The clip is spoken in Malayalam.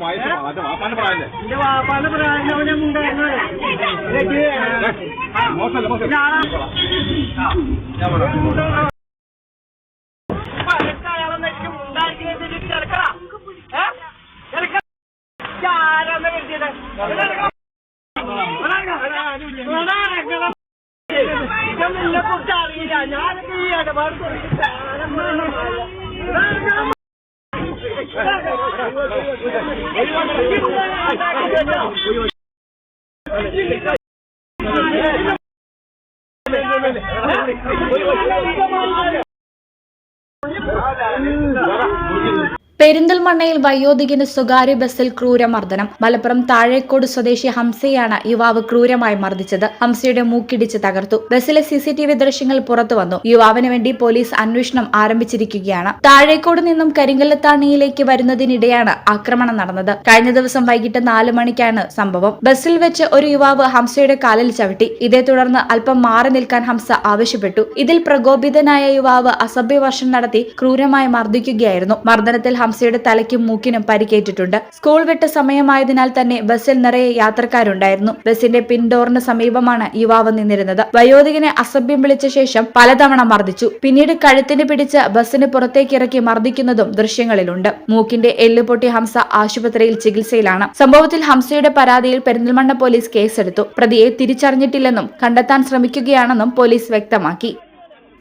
വായിച്ച വാപ്പാന്റെ പ്രായല്ലേ? മോശമല്ല മോശം ഞാനൊക്കെ ഈ ഇടപാട് പെരിന്തൽമണ്ണയിൽ വയോധികന് സ്വകാര്യ ബസ്സിൽ ക്രൂരമർദ്ദനം. മലപ്പുറം താഴേക്കോട് സ്വദേശി ഹംസയാണ് യുവാവ് ക്രൂരമായി മർദ്ദിച്ചത്. ഹംസയുടെ മൂക്കിടിച്ച് തകർത്തു. ബസ്സിലെ സിസിടിവി ദൃശ്യങ്ങൾ പുറത്തു വന്നു. യുവാവിന് വേണ്ടി പോലീസ് അന്വേഷണം ആരംഭിച്ചിരിക്കുകയാണ്. താഴേക്കോട് നിന്നും കരിങ്കല്ലത്താണിയിലേക്ക് വരുന്നതിനിടെയാണ് ആക്രമണം നടന്നത്. കഴിഞ്ഞ ദിവസം വൈകിട്ട് നാല് മണിക്കാണ് സംഭവം. ബസ്സിൽ വെച്ച് ഒരു യുവാവ് ഹംസയുടെ കാലിൽ ചവിട്ടി. ഇതേ തുടർന്ന് അല്പം മാറി നിൽക്കാൻ ഹംസ ആവശ്യപ്പെട്ടു. ഇതിൽ പ്രകോപിതനായ യുവാവ് അസഭ്യവർഷം നടത്തി ക്രൂരമായി മർദ്ദിക്കുകയായിരുന്നു. മർദ്ദനത്തിൽ ഹംസയുടെ തലയ്ക്കും മൂക്കിനും പരിക്കേറ്റിട്ടുണ്ട്. സ്കൂൾ വിട്ട സമയമായതിനാൽ തന്നെ ബസ്സിൽ നിറയെ യാത്രക്കാരുണ്ടായിരുന്നു. ബസിന്റെ പിൻഡോറിന് സമീപമാണ് യുവാവ് നിന്നിരുന്നത്. വയോധികനെ അസഭ്യം വിളിച്ച ശേഷം പലതവണ മർദ്ദിച്ചു. പിന്നീട് കഴുത്തിന് പിടിച്ച് ബസ്സിന് പുറത്തേക്ക് ഇറക്കി മർദ്ദിക്കുന്നതും ദൃശ്യങ്ങളിലുണ്ട്. മൂക്കിന്റെ എല്ല് പൊട്ടി ഹംസ ആശുപത്രിയിൽ ചികിത്സയിലാണ്. സംഭവത്തിൽ ഹംസയുടെ പരാതിയിൽ പെരിന്തൽമണ്ണ പോലീസ് കേസെടുത്തു. പ്രതിയെ തിരിച്ചറിഞ്ഞിട്ടില്ലെന്നും കണ്ടെത്താൻ ശ്രമിക്കുകയാണെന്നും പോലീസ് വ്യക്തമാക്കി.